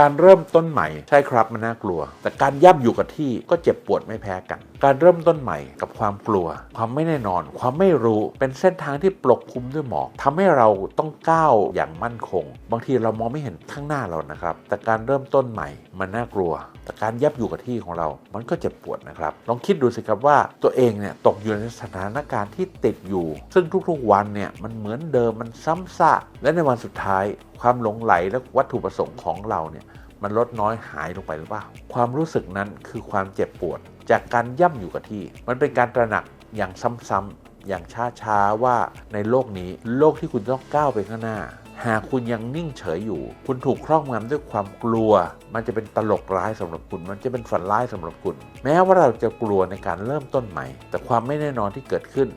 การเริ่มต้นใหม่ใช่ครับมันน่ากลัว แต่การย่ำอยู่กับที่ก็เจ็บปวดไม่แพ้กัน การเริ่มต้นใหม่กับความกลัว ความไม่แน่นอน ความไม่รู้เป็นเส้นทางที่ปกคลุมด้วยหมอกทำให้เราต้องก้าวอย่างมั่นคง บางทีเรามองไม่เห็นข้างหน้าเรานะครับ แต่การเริ่มต้นใหม่มันน่ากลัว แต่การยับอยู่กับที่ของเรา มันก็เจ็บปวดนะครับ ลองคิดดูสิครับว่าตัวเองเนี่ยตกอยู่ในสถานการณ์ที่ติดอยู่ ซึ่งทุกๆวันเนี่ยมันเหมือนเดิมมันซ้ำซากและในวันสุดท้ายความหลงไหลและวัตถุประสงค์ของเราเนี่ยมันลดน้อยหายลงไปหรือเปล่า ความรู้สึกนั้นคือความเจ็บปวด จากการย่ำอยู่กับที่ มันเป็นการตระหนักอย่างซ้ำๆอย่างช้าๆว่าในโลกนี้โลกที่คุณต้องก้าวไปข้างหน้า หากคุณยังนิ่งเฉยอยู่ คุณถูกครอบงำด้วยความกลัว มันจะเป็นตลกร้ายสำหรับคุณ มันจะเป็นฝันร้ายสำหรับคุณ แม้ว่าเราจะกลัวในการเริ่มต้นใหม่ แต่ความไม่แน่นอนที่เกิดขึ้น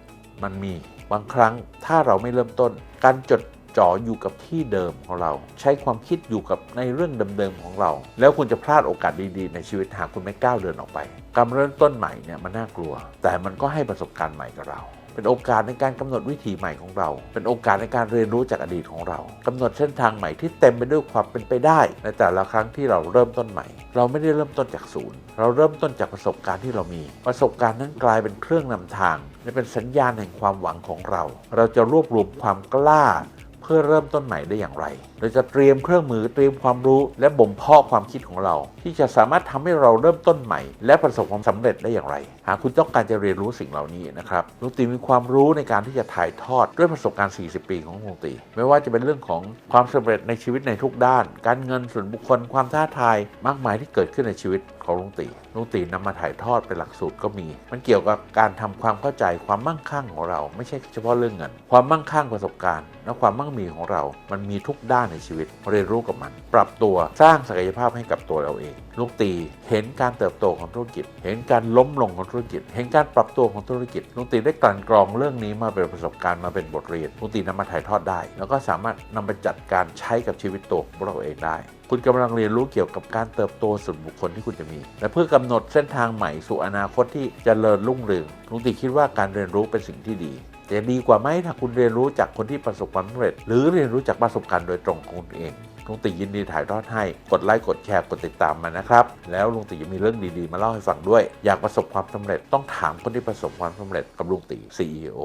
มันมีบางครั้งถ้าเราไม่เริ่มต้น การจด จ่ออยู่กับที่เดิมของเรา ใช้ความคิดอยู่กับในเรื่องเดิมๆของเรา แล้วคุณจะพลาดโอกาสดีๆ ในชีวิตหากคุณไม่ก้าวเดินออกไป การเริ่มต้นใหม่เนี่ยมันน่ากลัว แต่มันก็ให้ประสบการณ์ใหม่กับเราเป็นโอกาสในการกำหนดวิถีใหม่ของเรา เป็นโอกาสในการเรียนรู้จากอดีตของเรากำหนดเส้นทางใหม่ที่เต็มไปด้วยความเป็นไปได้ ในแต่ละครั้งที่เราเริ่มต้นใหม่ เราไม่ได้เริ่มต้นจากศูนย์ เราเริ่มต้นจากประสบการณ์ที่เรามี ประสบการณ์นั้นกลายเป็นเครื่องนำทางและเป็นสัญญาณแห่งความหวังของเรา เราจะรวบรวมความกล้า พื่อเริ่มต้นใหม่ได้อย่างไร เราจะเตรียมเครื่องมือเตรียมความรู้และบ่มเพาะความคิดของเรา ที่จะสามารถทำให้เราเริ่มต้นใหม่ และประสบความสำเร็จได้อย่างไร หากคุณต้องการจะเรียนรู้สิ่งเหล่านี้นะครับลุงตีมีความรู้ในการที่จะถ่ายทอดด้วยประสบการณ์ 40 ปีของลุงตีไม่ว่าจะเป็นเรื่องของความสำเร็จในชีวิตในทุกด้าน การเงินส่วนบุคคลความท้าทายมากมายที่เกิดขึ้นในชีวิตของลุงตี ลุงตีนำมาถ่ายทอดเป็นหลักสูตรก็มี มันเกี่ยวกับการทำความเข้าใจความมั่งคั่งของเรา ไม่ใช่เฉพาะเรื่องเงิน ความมั่งคั่งประสบการณ์ และความมั่งมีของเรา มันมีทุกด้านในชีวิต เรียนรู้กับมัน ปรับตัวสร้างศักยภาพให้กับตัวเราเอง ลูกตีเห็นการเติบโตของธุรกิจ เห็นการล้มลงของธุรกิจ เห็นการปรับตัวของธุรกิจลุงตีได้กลั่นกรองเรื่องนี้มาเป็นประสบการณ์มาเป็นบทเรียนลุงตีนำมาถ่ายทอดได้ แล้วก็สามารถนำไปจัดการใช้กับชีวิตตัวของเราเองได้ คุณกำลังเรียนรู้เกี่ยวกับการเติบโตส่วนบุคคลที่คุณจะมี และเพื่อกำหนดเส้นทางใหม่สู่อนาคตที่จเจริญรุ่งเรืองลุงตีคิดว่าการเรียนรู้เป็นสิ่งที่ดีจะดีกว่าไหมถ้าคุณเรียนรู้จากคนที่ประสบความสำเร็จ หรือเรียนรู้จากประสบการณ์โดยตรงของคุณเองลุงตียินดีถ่ายทอดให้ กดไลค์ กดแชร์ กดติดตามมานะครับ แล้วลุงตีจะมีเรื่องดีๆ มาเล่าให้ฟังด้วย อยากประสบความสำเร็จต้องถามคนที่ประสบความสำเร็จกับลุงตี CEO